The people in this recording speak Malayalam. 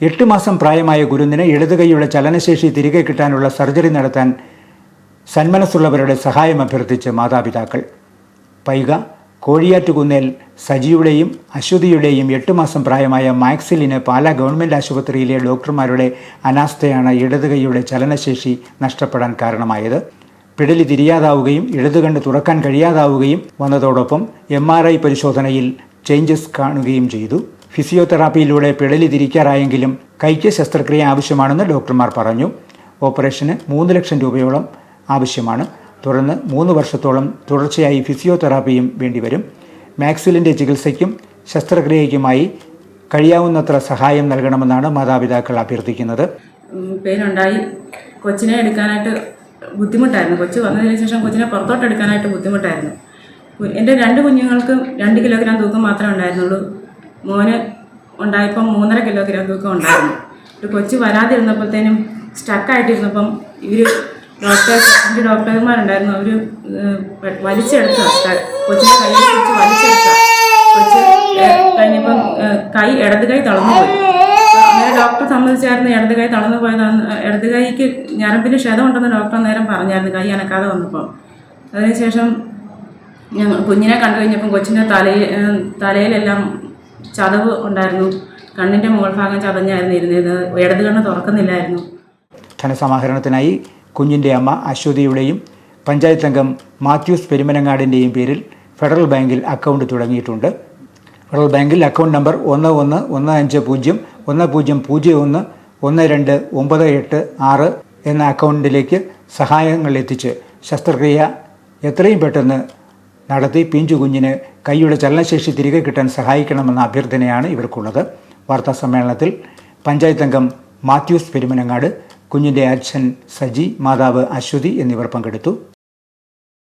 എട്ട് മാസം പ്രായമായ ഗുരുന്നിന് ഇടതുകൈയുടെ ചലനശേഷി തിരികെ കിട്ടാനുള്ള സർജറി നടത്താൻ സന്മനസ്സുള്ളവരുടെ സഹായം അഭ്യർത്ഥിച്ച് മാതാപിതാക്കൾ. പൈക കോഴിയാറ്റുകുന്നേൽ സജിയുടെയും അശ്വതിയുടെയും എട്ട് മാസം പ്രായമായ മാക്സിലിന് പാലാ ഗവൺമെന്റ് ആശുപത്രിയിലെ ഡോക്ടർമാരുടെ അനാസ്ഥയാണ് ഇടതുകൈയുടെ ചലനശേഷി നഷ്ടപ്പെടാൻ കാരണമായത്. പിടലി തിരിയാതാവുകയും ഇടതുകണ്ട് തുറക്കാൻ കഴിയാതാവുകയും വന്നതോടൊപ്പം എം പരിശോധനയിൽ ചേഞ്ചസ് കാണുകയും ചെയ്തു. ഫിസിയോതെറാപ്പിയിലൂടെ പിടലി തിരിക്കാറായെങ്കിലും കൈക്ക് ശസ്ത്രക്രിയ ആവശ്യമാണെന്ന് ഡോക്ടർമാർ പറഞ്ഞു. ഓപ്പറേഷന് മൂന്ന് ലക്ഷം രൂപയോളം ആവശ്യമാണ്. തുടർന്ന് മൂന്ന് വർഷത്തോളം തുടർച്ചയായി ഫിസിയോതെറാപ്പിയും വേണ്ടിവരും. മാക്സിലിന്റെ ചികിത്സയ്ക്കും ശസ്ത്രക്രിയയ്ക്കുമായി കഴിയാവുന്നത്ര സഹായം നൽകണമെന്നാണ് മാതാപിതാക്കൾ അഭ്യർത്ഥിക്കുന്നത്. പേരുണ്ടായി. കൊച്ചിനെ എടുക്കാനായിട്ട് ബുദ്ധിമുട്ടായിരുന്നു. കൊച്ചു വന്നതിന് ശേഷം കൊച്ചിനെ പുറത്തോട്ട് എടുക്കാനായിട്ട് ബുദ്ധിമുട്ടായിരുന്നു എന്റെ രണ്ട് കുഞ്ഞുങ്ങൾക്കും രണ്ട് കിലോഗ്രാം തൂക്കം മാത്രമേ ഉണ്ടായിരുന്നുള്ളൂ. മോന് ഉണ്ടായപ്പം മൂന്നര കിലോ കിലോ തൂക്കം ഉണ്ടായിരുന്നു. ഒരു കൊച്ചു വരാതിരുന്നപ്പോഴത്തേനും സ്റ്റക്കായിട്ടിരുന്നപ്പം ഇവർ ഡോക്ടേഴ്സ് രണ്ട് ഡോക്ടർമാരുണ്ടായിരുന്നു അവർ വലിച്ചെടുത്ത. കൊച്ചിന്റെ കയ്യിൽ കൊച്ചു വലിച്ചെടുത്ത. കൊച്ച് കഴിഞ്ഞപ്പം കൈ ഇടത് കൈ തളർന്നു പോയി. അങ്ങനെ ഡോക്ടർ സമ്മതിച്ചായിരുന്നു ഇടത് കൈ തളർന്നു പോയതാണ് ഇടത് കൈക്ക് ഞരമ്പിന് ക്ഷതമുണ്ടെന്ന് ഡോക്ടർ നേരം പറഞ്ഞായിരുന്നു. കൈ അനക്കാതെ വന്നപ്പോൾ അതിനുശേഷം ഞങ്ങൾ കുഞ്ഞിനെ കണ്ടു കഴിഞ്ഞപ്പം കൊച്ചിന്റെ തലയിൽ തലയിലെല്ലാം ചതവ് ഉണ്ടായിരുന്നു. കണ്ണിന്റെ മുകൾ ഭാഗം ചതഞ്ഞായിരുന്നു ഇരുന്നത്. ഇടത് കണ്ണ് തുറക്കുന്നില്ലായിരുന്നു. ധനസമാഹരണത്തിനായി കുഞ്ഞിന്റെ അമ്മ അശ്വതിയുടെയും പഞ്ചായത്ത് അംഗം മാത്യൂസ് പെരുമനങ്ങാടിന്റെയും പേരിൽ ഫെഡറൽ ബാങ്കിൽ അക്കൗണ്ട് തുടങ്ങിയിട്ടുണ്ട്. ഫെഡറൽ ബാങ്കിൽ അക്കൗണ്ട് നമ്പർ ഒന്ന് ഒന്ന് ഒന്ന് അഞ്ച് പൂജ്യം ഒന്ന് പൂജ്യം പൂജ്യം ഒന്ന് ഒന്ന് രണ്ട് ഒമ്പത് എട്ട് ആറ് എന്ന അക്കൗണ്ടിലേക്ക് സഹായങ്ങൾ എത്തിച്ച് ശസ്ത്രക്രിയ എത്രയും പെട്ടെന്ന് നടത്തി പിഞ്ചു കുഞ്ഞിന് കൈയുടെ ചലനശേഷി തിരികെ കിട്ടാൻ സഹായിക്കണമെന്ന അഭ്യർത്ഥനയാണ് ഇവർക്കുള്ളത്. വാർത്താ സമ്മേളനത്തിൽ പഞ്ചായത്ത് അംഗം മാത്യൂസ് പെരുമനങ്ങാട് കുഞ്ഞിന്റെ അച്ഛൻ സജി മാതാവ് അശ്വതി എന്നിവർ പങ്കെടുത്തു.